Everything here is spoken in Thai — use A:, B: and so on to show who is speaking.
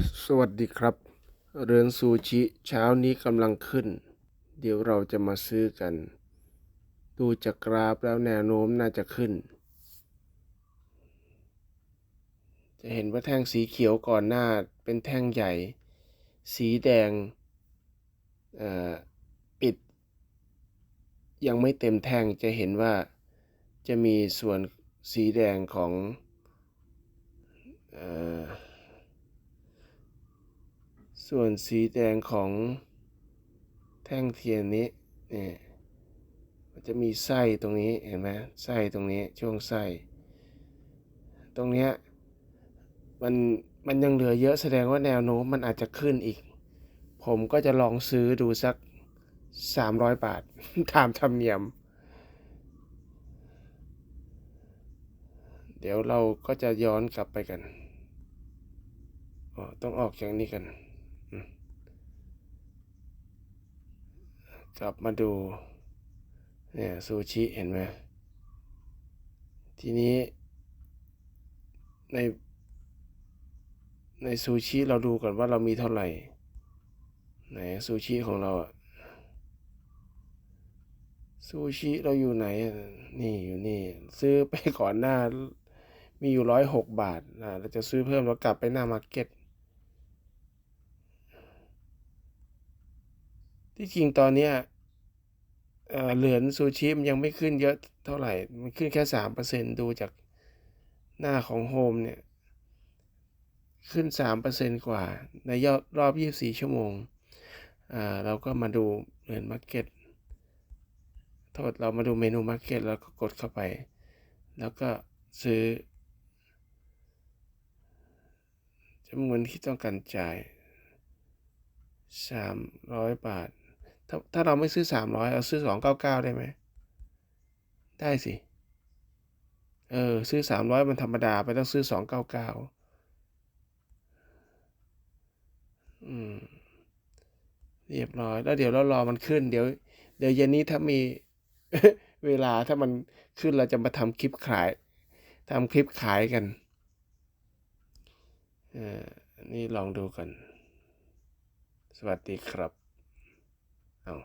A: สวัสดีครับ เรือนซูชิเช้านี้กำลังขึ้น เดี๋ยวเราจะมาซื้อกัน ดูจากกราฟแล้วแนวโน้มน่าจะขึ้น จะเห็นว่าแท่งสีเขียวก่อนหน้าเป็นแท่งใหญ่ สีแดงปิด ยังไม่เต็มแท่งจะเห็นว่าจะมีส่วนสีแดงของ เอ่อ ส่วนสีแดงของแท่งเทียนนี้เนี่ยมันจะมีไส้ตรงนี้เห็นไหมไส้ตรงนี้ช่วงไส้ ตรงเนี้ยมันมันยังเหลือเยอะแสดงว่าแนวโน้มมันอาจจะขึ้นอีก ผมก็จะลองซื้อดูสักสามร้อยบาทตามธรรมเนียม เดี๋ยวเราก็จะย้อนกลับไปกันอ๋อต้องออกจากนี้กัน กลับมาดูเนี่ยซูชิเห็นไหมทีนี้ในในซูชิเราดูก่อนว่าเรามีเท่าไหร่ไหนซูชิของเราอะซูชิเราอยู่ไหน นี่อยู่นี่ ซื้อไปก่อนหน้า มีอยู่ร้อยหกบาทนะเราจะซื้อเพิ่มเรากลับไปหน้ามาร์เก็ต ที่จริงตอนเนี้ยเหรียญซูชิมันยังไม่ขึ้นเยอะเท่าไหร่ มันขึ้นแค่สามเปอร์เซ็นดูจากหน้าของโฮมเนี่ย ขึ้นสามเปอร์เซ็นกว่า ในยอดรอบยี่สี่ชั่วโมง อ่า เราก็มาดูเหรียญมาร์เก็ตโทษเรามาดูเมนูมาร์เก็ตแล้วก็กดเข้าไป แล้วก็ซื้อจำนวนที่ต้องการจ่ายสามร้อยบาท ถ้าถ้าเราไม่ซื้อสามร้อยเราซื้อสองเก้าเก้าได้ไหม ได้สิ เออ ซื้อสามร้อยมันธรรมดาไปต้องซื้อสองเก้าเก้าอืม เรียบร้อย แล้วเดี๋ยวเรารอมันขึ้น เดี๋ยว เดี๋ยวเย็นนี้ถ้ามีเวลาถ้ามันขึ้นเราจะมาทำคลิปขายทำคลิปขายกันเออนี่ลองดูกัน สวัสดีครับ เอา